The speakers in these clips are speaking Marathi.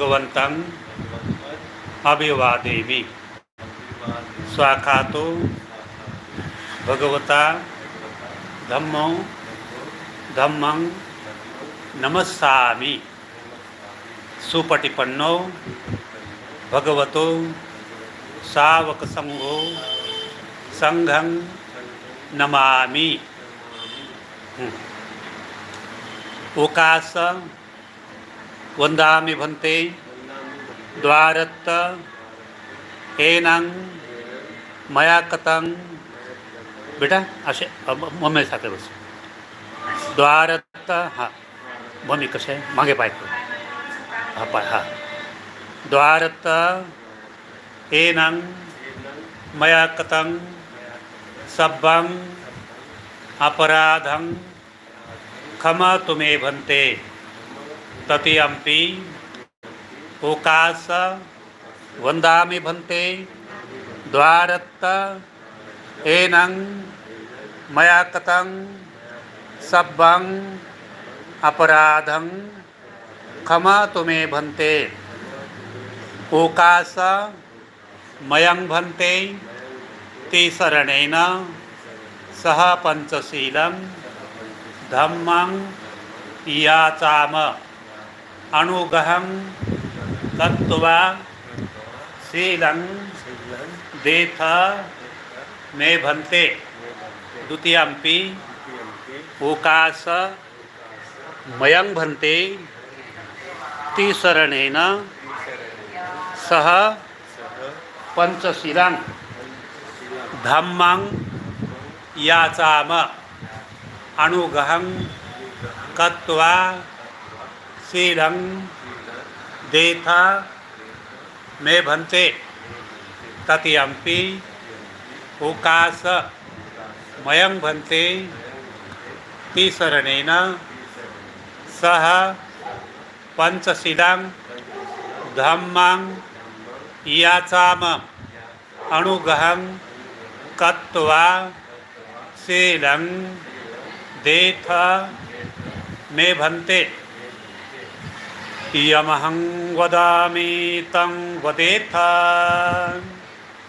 भगवंतं अभिवादेमि स्वाखातो भगवता धम्मो धम्मं नमस्सामि सुपटिपन्नो भगवतो सावकसंघो संघं नमामि हं. ओकास वंदामि भन्ते। द्वारत्त। एनं मया कथं बेटा असे मम्मी साथे बस। द्वारत्त हां मम्मी कसे आहे? मागे पाय हा पाय हा. द्वारत्त एनं मया कथं सब्बं। अपराधं। क्षमा तुमे भन्ते। ततियम्पि ओकास वंदामि भन्ते द्वारत्त एनं मया कतं सब्बं अपराधं क्षमा तुमे भन्ते। ओकास मयं भन्ते तिसरणेन सह पञ्चशीलं धम्मं याचाम। अणुगहं तत्त्वा शीलं देथ मे भन्ते द्वितीयम्पि ओकास मयं भन्ते। तिसरणेन सह पञ्चशीलं। धम्मं याचाम। अणुगहं कत्वा शीलं देथ मे भन्ते ततियम्पि ओकास मयं भन्ते तिसरणेन सह पञ्चशीलं धम्मांग याचाम अनुगहं कत्वा शीलं देथ मे भन्ते यमहं वदामि तं वदेथ।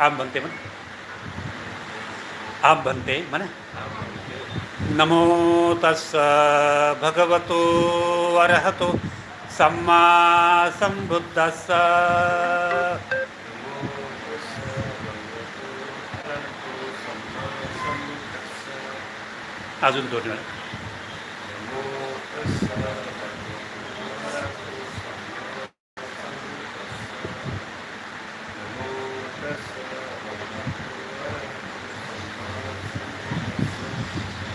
आम भन्ते मन। आम भन्ते मन। नमो तस्स भगवतो अरहतो सम्मा सम्बुद्धस्स अजून दोन वेळा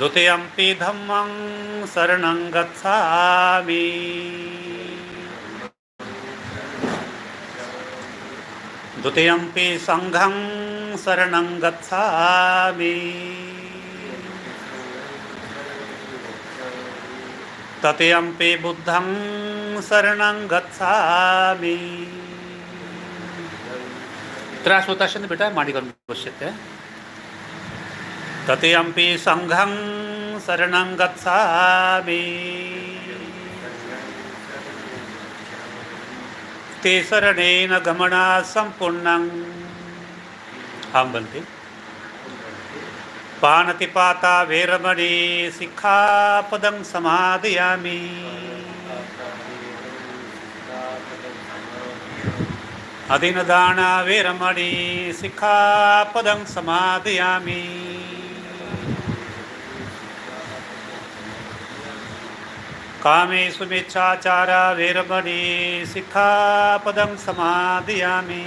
द्वितीयंपि धम्मं शरणं गच्छामि। द्वितीयंपि सङ्घं शरणं गच्छामि। तृतीयम्पि बुद्धं शरणं गच्छामि। त्रास होत असेल बेटा मांडी करून बसते तृतीयम्पि सङ्घं शरणं गच्छामि। ते शरणेन गमना सम्पूर्णम् आं बनते पानतिपाता वेरमणि शिक्षापदं समादयामि। अधीनदाना शिखापदं शिक्षापदं समादयामि। కామేషు మిచ్చాచార వీరమణి శిఖాపదం సమాధియామి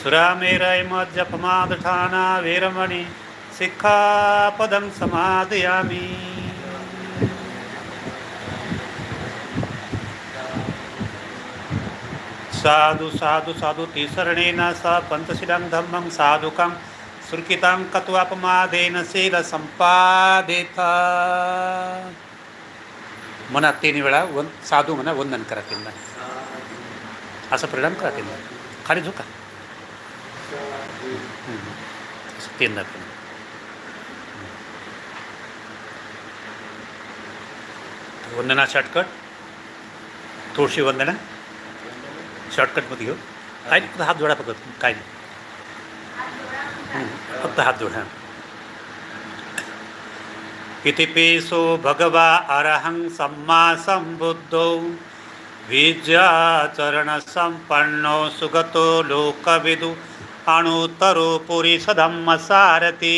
సురామేరైమజ్జపమాదఠాన వీరమణి శిఖాపదం సమాధియామి సాధు సాధు సాధు తీసరణేన స పంచశిరం ధమ్మం సాధుకం सुरकितां कत्वापमादेन सेल संपादेत मनात तीन वेळा वन साधू म्हणा वंदन करा त्यांना असं परिणाम करा त्यांना खाली झुका हम्म. तीनदा वंदना शॉर्टकट थोडीशी वंदना शॉर्टकटमध्ये घेऊ काय नाही हात जोडा फक्त काय नाही फक्त हात जोडा इति भगवा अरहं सम्मा सम्बुद्धौ विद्याचरणसम्पन्नो सुगतो लोकविदु अणुतरो पुरीसधम्मसारथि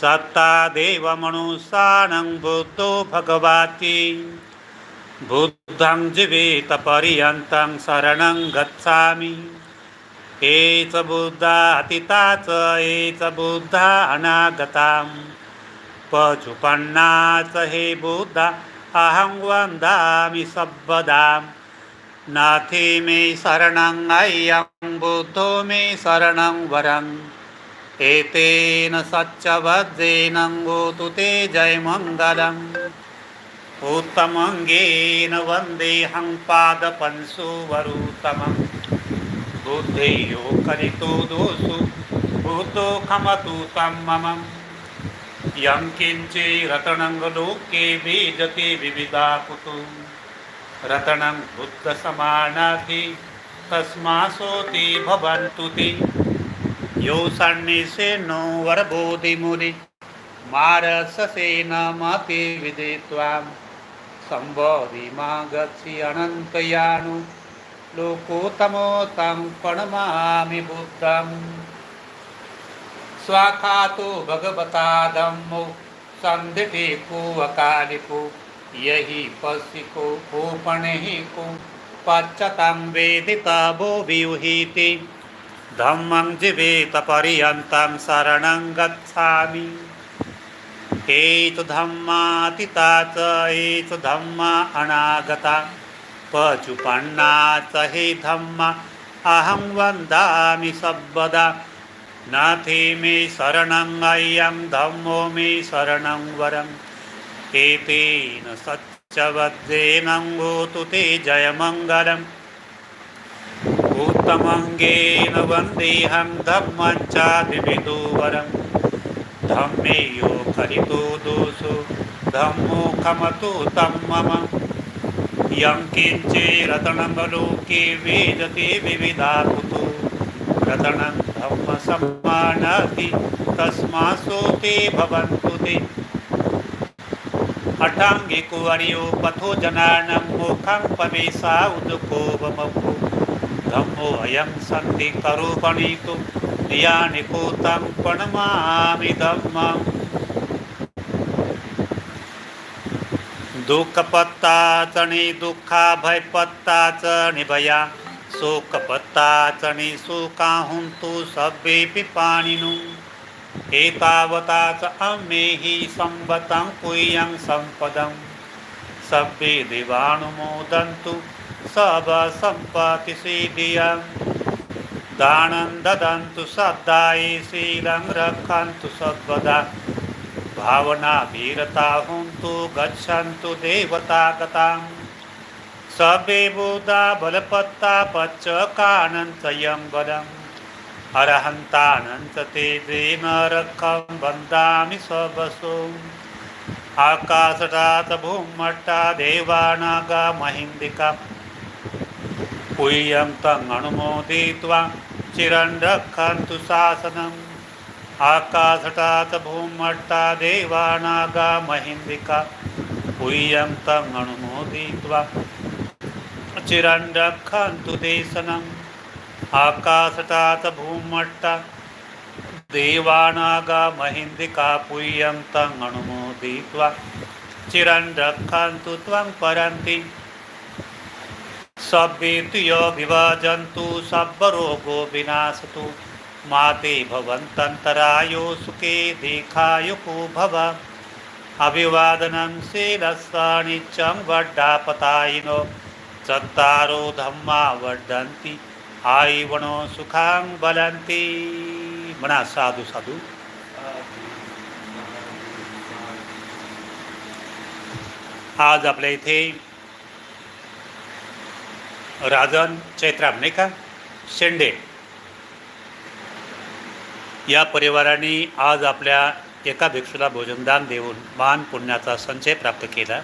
सत्ता देवमनुसानं बुद्धो भगवाति बुद्धं जीवितपर्यन्तं शरणं गच्छामि। एच बुद्धा अतिताच एच बुद्धा अनागता पशुपन्नाच हे बुद्धा अहं वन्दामि सर्वदा नाथी मे शरणं अय्यं बुद्धो मे शरणं वरम्। एतेन सच्चवज्रेन गोतु ते जयमङ्गलम् उत्तमङ्गेन वन्देऽहं पादपंशुवरुत्तमम् బుద్ధియో కరితో దోసు భూతో ఖమతు తమ్మమం యం కించి రతనంగలోకే బీజతి వివిధా కుతు రతనం బుద్ధ సమానాతి తస్మాసోతి భవంతుతి. యో సన్నిసేనో వరబోధిమురి మారసేన మతి విదిత్వాం సంభోధి మా గచ్చి అనంతయాను. गच्छि प्रणमामि बुद्धम्। स्वाखातो भगवता धम्मो सन्धिको अकालिको यहि पशिको कोपणिको पच्चतं वेदिता भो वियुहीति। धम्मं जिवेतपर्यन्तं शरणं गच्छामि। एच धम्मातिता च एच धम्मा अनागता। पचुपन्ना च हे धम्मा अहं वन्दामि सर्वदा नाथे मे शरणं अय्यं धम्मो मे शरणं वरम् एतेन सच्चवज्रेन गोतु ते जयमङ्गलम् उत्तमङ्गेन वन्देऽहं धम्मं च विविधो वरम् धम्मे यो खरितो दोषो धम्मो खमतु तं मम यं किञ्चिरतनं लोके वेदते विविधा कुतो रतनं धम्मसम्मानाति तस्मासो ते भवन्तु ते अटाङ्गिको अर्यो पथो जनानं मुखं पवेशा उदको वमभु धम्मो अयं सन्ति करूपणितु यानिको तं प्रणमामि धम्मम् दुःखपत्ता चणी दुःखा भयपत्ता चणी भया शोकपत्ता चणी सुकाहुन्तु सभ्येऽपि पाणिनु. एतावता च अमेहि संवतं कुय्यं सम्पदं सभ्ये देवानुमोदन्तु सबसम्पत्तिसिद्धियं दानं ददन्तु सद्दाये शीलं रक्षन्तु सर्वदा. భావనా వీరతాహుంతు గచ్చంతు దేవతాగతాం సభే బూదా బలపత్తా పచ్చ కానంతయం బలం అర్హంతానంత తేజేన రక్కం వందామి స్వబసు ఆకాశరాత భూమట్ట దేవానాగా మహిందిక పూయం తం చిరం రక్షంతు శాసనం रक्षन्तु शासनम् आकाशटात भूमट्टा देवानागा महिन्दिका पुय्यं तं अनुमोदित्वा चिरं रक्षन्तु देशनम् आकाशटात भूमट्टा देवानागा महिन्दिका पुय्यं तं अनुमोदित्वा चिरं रक्षन्तु त्वं परन्ति सभ्येतुयो विभजन्तु सर्वरोगो विनाशतु माते भवन्तन्तरायो सुखे देखायुको भव। अभिवादनं शीलस्वानित्यं वड्डापतायिनो चत्तारो धम्मा वर्धन्ति आई सुखां बलन्ति। बलंती म्हणा साधू साधू। आज आपल्या इथे राजन चैत्राम नाही का शेंडे। या परिवाराने आज आपल्या एका भिक्षूला भोजनदान देऊन महान पुण्याचा संचय प्राप्त केला.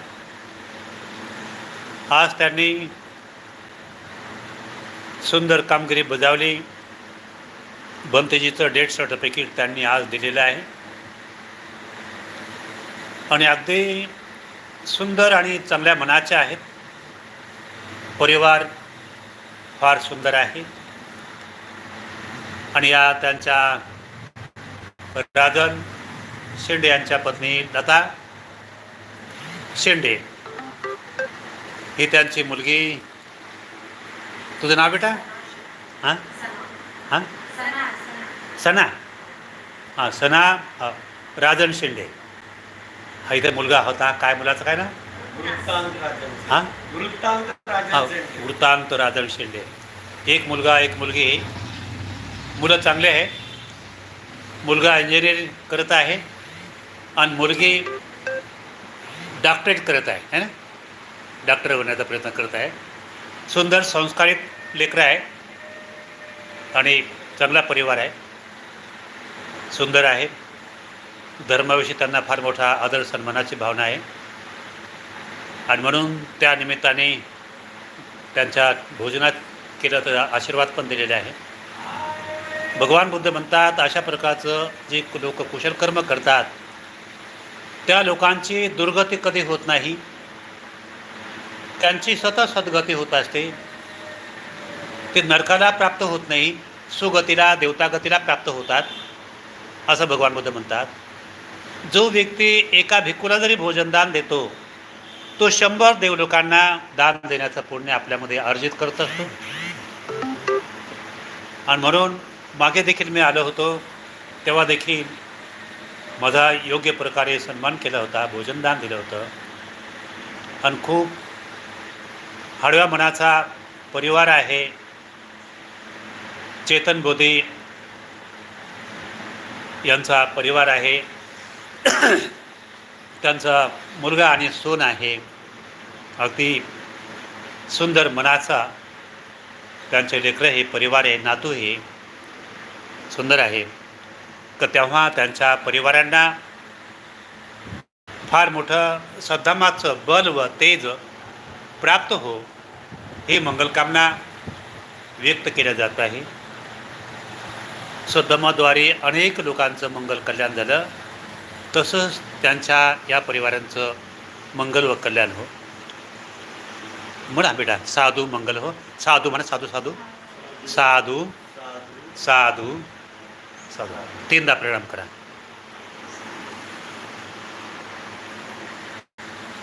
आज त्यांनी सुंदर कामगिरी बजावली. बंतेजीचं डेथ सर्टिफिकेट त्यांनी आज दिलेलं आहे. आणि अगदी सुंदर आणि चांगल्या मनाचे आहेत. परिवार फार सुंदर आहे. आणि या त्यांच्या राजन शेंडे यांच्या पत्नी लता शेंडे ही त्यांची मुलगी. तुझं नाव बेटा? हां? हां? सना. हां सना राजन शेंडे हा इथे मुलगा होता. काय मुलाचं काय ना हां? वृत्तांत राजन शेंडे. वृत्तांत राजन शेंडे एक मुलगा एक मुलगी. मुलं चांगले आहे मुलगा इंजिनिअरिंग करत आहे आणि मुलगी डॉक्टरेट करत आहे है ना? डॉक्टर होण्याचा प्रयत्न करत आहे. सुंदर संस्कारित लेकरं आहे आणि चांगला परिवार आहे. सुंदर आहे. धर्माविषयी त्यांना फार मोठा आदर सन्मानाची भावना आहे. आणि म्हणून त्या निमित्ताने त्यांच्या भोजनात केलं तर आशीर्वाद पण दिलेले आहे. भगवान बुद्ध म्हणतात अशा प्रकारचं जे लोक कुशल कर्म करतात त्या लोकांची दुर्गती कधी होत नाही. त्यांची सतत सद्गती होत असते. ते नरकाला प्राप्त होत नाही सुगतीला देवतागतीला प्राप्त होतात असं भगवान बुद्ध म्हणतात. जो व्यक्ती एका भिक्कूला जरी भोजनदान देतो तो शंभर देवलोकांना दान देण्याचं पुण्य आपल्यामध्ये अर्जित करत असतो. आणि म्हणून मागे देखील मी आलो होतो. तेव्हा देखील माझा योग्य प्रकारे सन्मान केला होता भोजनदान दिलं होतं. आणि खूप हळव्या मनाचा परिवार आहे. चेतन बोधी यांचा परिवार आहे. त्यांचा मुलगा आणि सून आहे. अगदी सुंदर मनाचा त्यांचे लेकरं हे परिवार आहे नातू हे सुंदर आहे. तर तेव्हा त्यांच्या परिवारांना फार मोठं सद्धमाचं बल व तेज प्राप्त हो ही मंगलकामना व्यक्त केल्या जात आहे. सद्धमाद्वारे अनेक लोकांचं मंगल कल्याण झालं. तसंच त्यांच्या या परिवारांचं मंगल व कल्याण हो. म्हणा बेटा साधू मंगल हो. साधू म्हणा साधू साधू. साधू साधू. साधू तीनदा प्रणाम करा.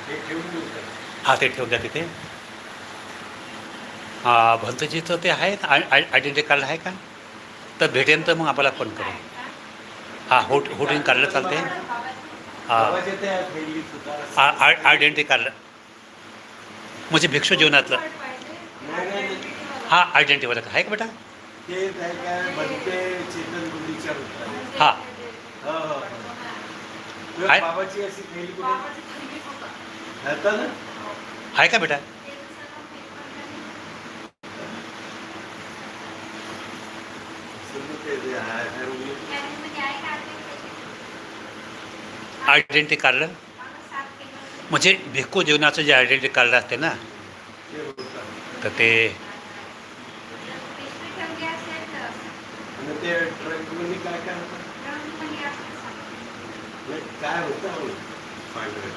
हे ते ठेवून द्या तिथे. हां भंतजीचं ते आहे आयडेंटिटी कार्ड आहे का? तर भेटेन तर मग आम्हाला फोन करा हां होट होटिंग काढलं चालते हां. आयडेंटिटी कार्ड म्हणजे भिक्षू जीवनातलं. हा आयडेंटिटीवाला आहे का बेटा? ते काय काय बनते चेतन बुद्धीच्या होता हां हो, हो, हो. आहे? बाबाची अशी थैली कुठे घालता ना आहे का बेटा. आयडेंटिटी कार्ड म्हणजे भिक्खू जीवनाचं जे आयडेंटिटी कार्ड असते ना. तर ते आणि ते ट्रकमध्ये काय काय होतं? नाही, काय होतं? पांढरं.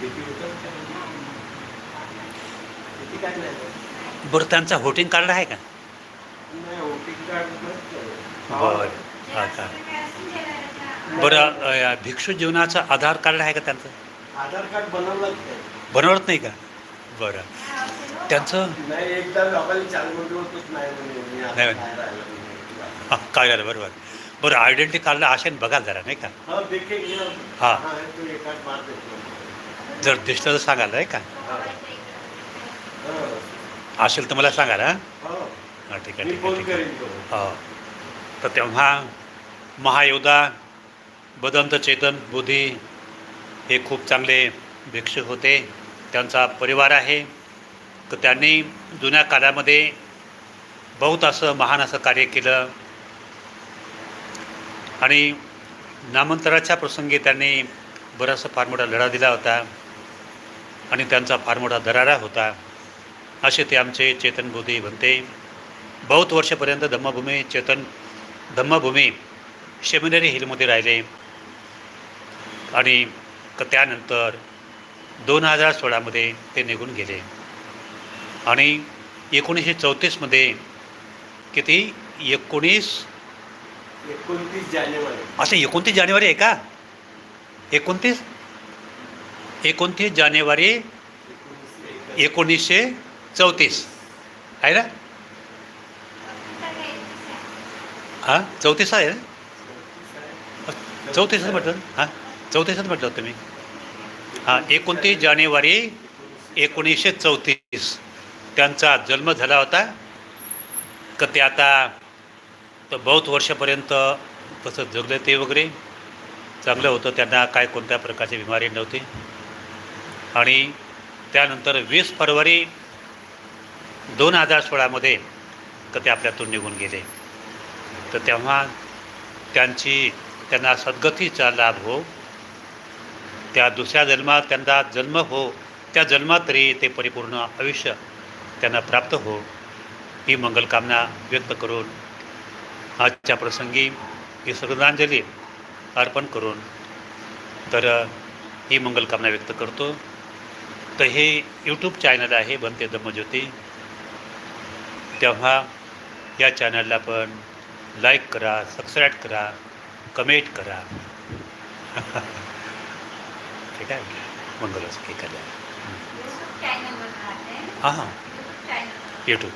किती होतं? किती काय नाही? बरं त्यांचा व्होटिंग कार्ड आहे का? नाही वोटिंग कार्ड बरं हा का? बरं भिक्षू जीवनाचं आधार कार्ड आहे का त्यांचं? आधार कार्ड बनवलं बनवत नाही का? बरं. त्यांचं? नाही नाही नाही. हां काय झालं? बरोबर. बरं आयडेंटिटी कार्ड असेल बघा जरा नाही का? हो जर दिसलं तर सांगाल आहे का? असेल तर मला सांगाल हां हो. हां ठीक आहे ठीक आहे ठीक आहे. हो. तर तेव्हा महायोद्धा बदंत चेतन बुधी हे खूप चांगले भिक्षुक होते. त्यांचा परिवार आहे. तर त्यांनी जुन्या काळामध्ये बहुत असं महान असं कार्य केलं. आणि नामांतराच्या प्रसंगी त्यांनी बराचसा फार मोठा लढा दिला होता आणि त्यांचा फार मोठा दरारा होता. असे ते आमचे चेतन बोधी म्हणते बहुत वर्षापर्यंत धम्मभूमी चेतन धम्मभूमी शेमिनरी हिलमध्ये राहिले. आणि क- त्यानंतर दोन हजार सोळामध्ये ते निघून गेले. आणि एकोणीसशे चौतीसमध्ये किती? एकोणीस? एकोणतीस जानेवारी. असं एकोणतीस जानेवारी आहे का? एकोणतीस? एकोणतीस जानेवारी एकोणीस एकोणीसशे चौतीस. आहे ना? हां? चौतीस आहे ना? चौतीसच म्हटलं? हां? चौतीसच म्हटलं होतं मी हां एकोणतीस जानेवारी एकोणीसशे चौतीस. त्यांचा जन्म झाला होता. का ते आता तर बहुत वर्षापर्यंत तसं जगले ते वगैरे. चांगलं होतं त्यांना काय कोणत्या प्रकारची बिमारी नव्हती. आणि त्यानंतर वीस फरवरी दोन हजार सोळामध्ये तर ते आपल्यातून निघून गेले. तर तेव्हा त्यांची त्यांना सद्गतीचा लाभ हो. त्या दुसऱ्या जन्मात त्यांना जन्म हो. त्या जन्मात तरी ते परिपूर्ण आयुष्य त्यांना प्राप्त हो. ही मंगलकामना व्यक्त करून आजच्या प्रसंगी ही श्रद्धांजली अर्पण करून तर ही मंगलकामना व्यक्त करतो. तर हे यूट्यूब चॅनल आहे बनते धम्मज्योती तेव्हा या चॅनलला पण लाईक करा सबस्क्राईब करा कमेंट करा. ठीक आहे? मंगल असो एखाद्या हां हां. you too.